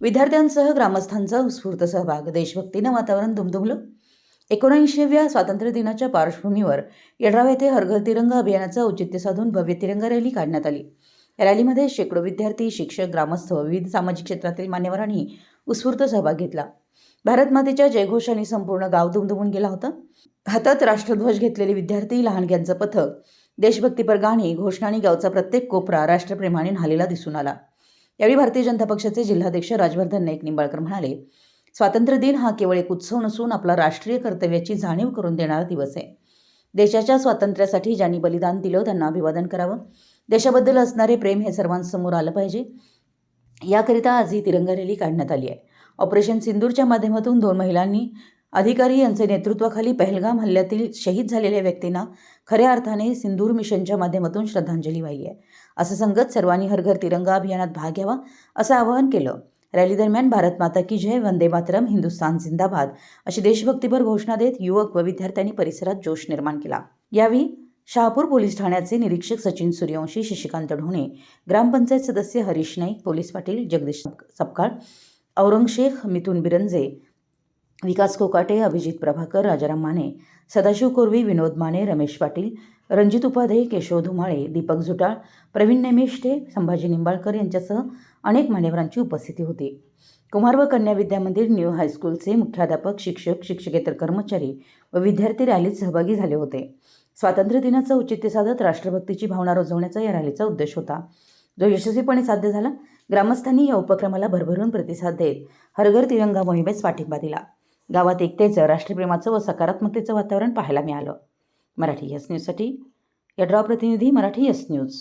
विद्यार्थ्यांसह ग्रामस्थांचा उत्स्फूर्त सहभाग. देशभक्तीनं वातावरण दुमदुमलं. एकोणऐंशीव्या स्वातंत्र्य दिनाच्या पार्श्वभूमीवर येड्राव येथे हरघर तिरंगा अभियानाचं औचित्य साधून भव्य तिरंगा रॅली काढण्यात आली. या रॅलीमध्ये शेकडो विद्यार्थी शिक्षक ग्रामस्थ विविध सामाजिक क्षेत्रातील मान्यवरांनी उत्स्फूर्त सहभाग घेतला. भारत मातेच्या जयघोषाने संपूर्ण गाव दुमदुमून गेला होता. हातात राष्ट्रध्वज घेतलेले विद्यार्थी लहानग्यांचं पथक देशभक्तीपर गाणी घोषणा आणि गावचा प्रत्येक कोपरा राष्ट्रप्रेमाने न्हालेला दिसून आला. यावेळी भारतीय जनता पक्षाचे जिल्हाध्यक्ष राजवर्धन नाईक निंबाळकर म्हणाले स्वातंत्र्य दिन हा केवळ एक उत्सव नसून आपला राष्ट्रीय कर्तव्याची जाणीव करून देणारा दिवस आहे. देशाच्या स्वातंत्र्यासाठी ज्यांनी बलिदान दिलं त्यांना अभिवादन करावं. देशाबद्दल असणारे प्रेम हे सर्वांसमोर आलं पाहिजे. याकरिता आज ही तिरंगा रॅली काढण्यात आली आहे. ऑपरेशन सिंदूरच्या माध्यमातून दोन महिलांनी अधिकारी यांचे नेतृत्वाखाली पहलगाम हल्ल्यातील शहीद झालेल्या व्यक्तींना खऱ्या अर्थाने सिंदूर मिशनच्या माध्यमातून श्रद्धांजली वाहिली आहे. असं सांगत सर्वांनी हरघर तिरंगा अभियानात भाग घ्यावा असं आवाहन केलं. रॅली दरम्यान भारत माता की जय वंदे मातरम हिंदुस्थान जिंदाबाद अशी देशभक्तीपर घोषणा देत युवक व विद्यार्थ्यांनी परिसरात जोश निर्माण केला. यावेळी शहापूर पोलीस ठाण्याचे निरीक्षक सचिन सूर्यवंशी शशिकांत ढोणे ग्रामपंचायत सदस्य हरीश नाईक पोलीस पाटील जगदीश सपकाळ औरंगशेख मिथुन बिरंजे विकास कोकाटे अभिजित प्रभाकर राजाराम माने सदाशिव कोरवी विनोद माने रमेश पाटील रणजित उपाध्ये केशव धुमाळे दीपक झुटाळ प्रवीण नेमिष्ठे संभाजी निंबाळकर यांच्यासह अनेक मान्यवरांची उपस्थिती होती. कुमार व कन्या विद्या मंदिर न्यू हायस्कूलचे मुख्याध्यापक शिक्षक शिक्षकेतर कर्मचारी व विद्यार्थी रॅलीत सहभागी झाले होते. स्वातंत्र्य दिनाचं औचित्य साधत राष्ट्रभक्तीची भावना रुजवण्याचा या रॅलीचा उद्देश होता. जो यशस्वीपणे साध्य झाला ग्रामस्थांनी या उपक्रमाला भरभरून प्रतिसाद देत हरघर तिरंगा मोहिमेस पाठिंबा दिला. गावात एकतेचं राष्ट्रप्रेमाचं व सकारात्मकतेचं वातावरण पाहायला मिळालं. मराठी यस न्यूजसाठी यड्राव प्रतिनिधी मराठी यस न्यूज.